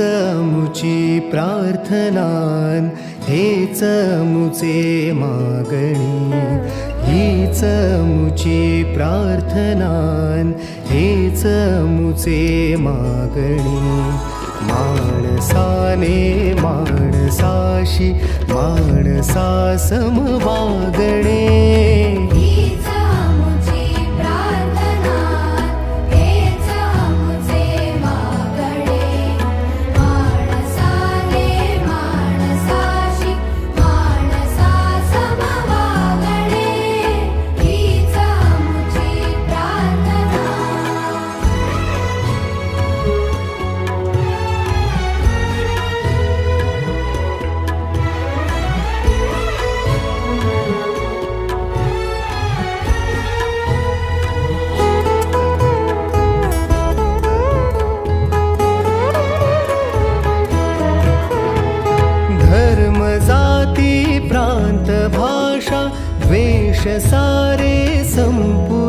मुची प्रार्थनान हेच मुचे मागणी. हीच मुची प्रार्थनान हेच मुचे मागणी. माणसाने माणसाशी माणसा समवागणे भाषा द्वेष सारे संपू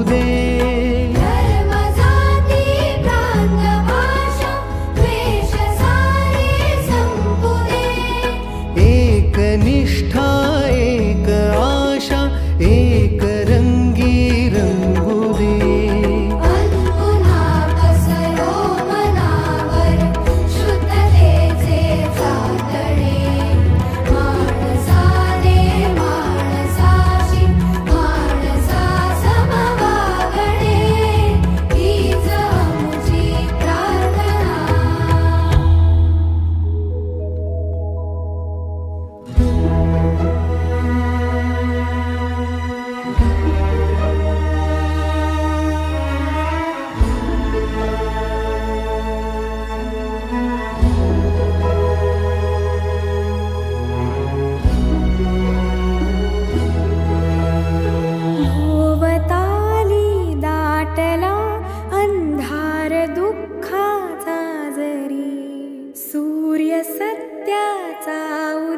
Oh.